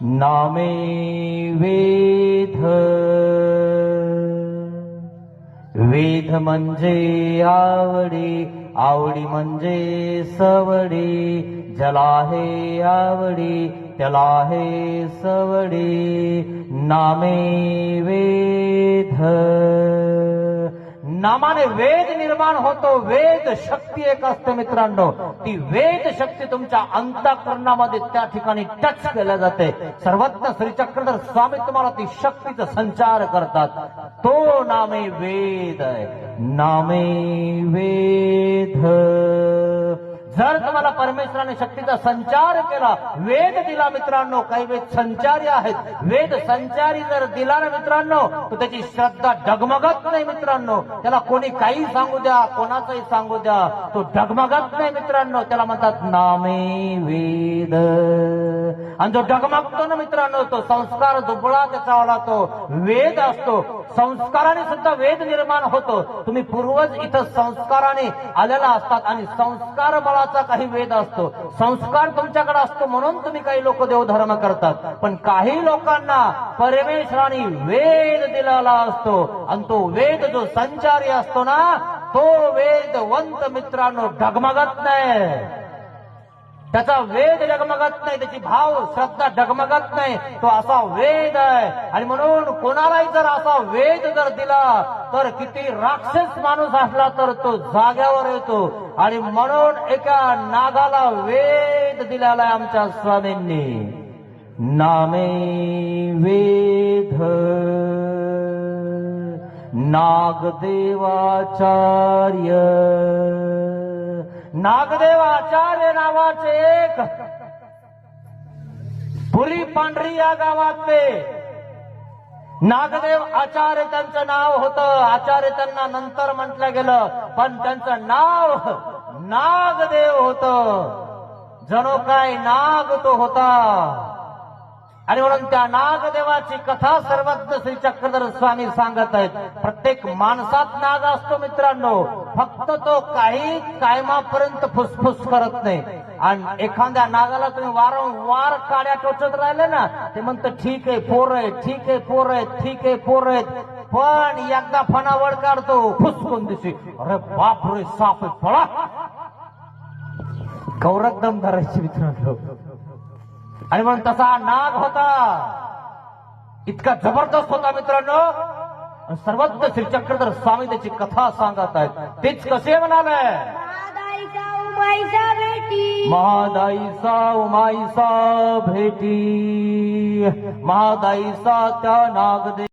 नामे वेध। वेध म्हणजे आवडी आवडी म्हणजे सवडी ज्याला हे आवडी त्याला हे सवडी. नामे वेध। नामाने वेद निर्माण होतो वेद शक्ती एक असते मित्रांनो. ती वेद शक्ती तुमच्या अंतकरणामध्ये त्या ठिकाणी टच केल्या जाते. सर्वत्र श्री चक्रधर स्वामी तुम्हाला ती शक्तीचा संचार करतात. तो नामे वेद आहे. नामे वेद. जर तुम्हाला परमेश्वराने शक्तीचा संचार केला वेद दिला मित्रांनो काही वेद संचारी आहेत. वेद संचारी जर दिला ना मित्रांनो तर त्याची श्रद्धा डगमगत नाही मित्रांनो. त्याला कोणी काही सांगू द्या कोणाचंही सांगू द्या तो डगमगत नाही मित्रांनो. त्याला म्हणतात नामे वेद. आणि जो डगमगतो ना मित्रांनो तो संस्कार दुबळा त्याचा तो वेद असतो. संस्काराने सुद्धा वेद निर्माण होतो. तुम्ही पूर्वज इथं संस्काराने आलेला असतात आणि संस्कार बळाचा काही वेद असतो संस्कार तुमच्याकडे असतो म्हणून तुम्ही काही लोक देवधर्म करतात. पण काही लोकांना परमेश्वराने वेद दिलेला असतो आणि तो वेद जो संचारी असतो ना तो वेदवंत मित्रांनो ढगमगत नाही. त्याचा वेद डगमगत नाही त्याची भाव श्रद्धा डगमगत नाही. तो असा वेद आहे. आणि म्हणून कोणालाही जर असा वेद जर दिला तर किती राक्षस माणूस असला तर तो जाग्यावर येतो. आणि म्हणून एका नागाला वेद दिलेला आहे आमच्या स्वामींनी. नामे वेद नागदेवाचार्य. नागदेव आचार्य नावाचे एक पुरी पांढरी या गावातले. नागदेव आचार्य त्यांचं नाव होतं. आचार्य त्यांना नंतर म्हटलं गेलं पण त्यांचं नाव नागदेव होत. जणू काय नाग तो होता. आणि म्हणून त्या नागदेवाची कथा सर्वज्ञ श्री चक्रधर स्वामी सांगत आहेत प्रत्येक माणसात नाग असतो मित्रांनो फक्त तो काही कायमापर्यंत फुसफुस करत नाही आणि एखाद्या नागाला तुम्ही वारंवार काड्या टोचत राहिले ना ते म्हणतं ठीक आहे पोर आहे ठीक आहे पोर आहे ठीक आहे पोर आहेत पण एकदा फणावळ काढतो फुसकून दिशी अरे बाप रे साप पळा गौरव दम धरायची मित्रांनो आणि म्हणून तसा नाग होता. इतका जबरदस्त होता मित्रांनो. सर्वज्ञ श्री चक्रधर स्वामी त्याची कथा सांगत आहेत. तेच कसे म्हणाले? महादाईचा उमाईसा भेटी. महादाईचा त्या नागदे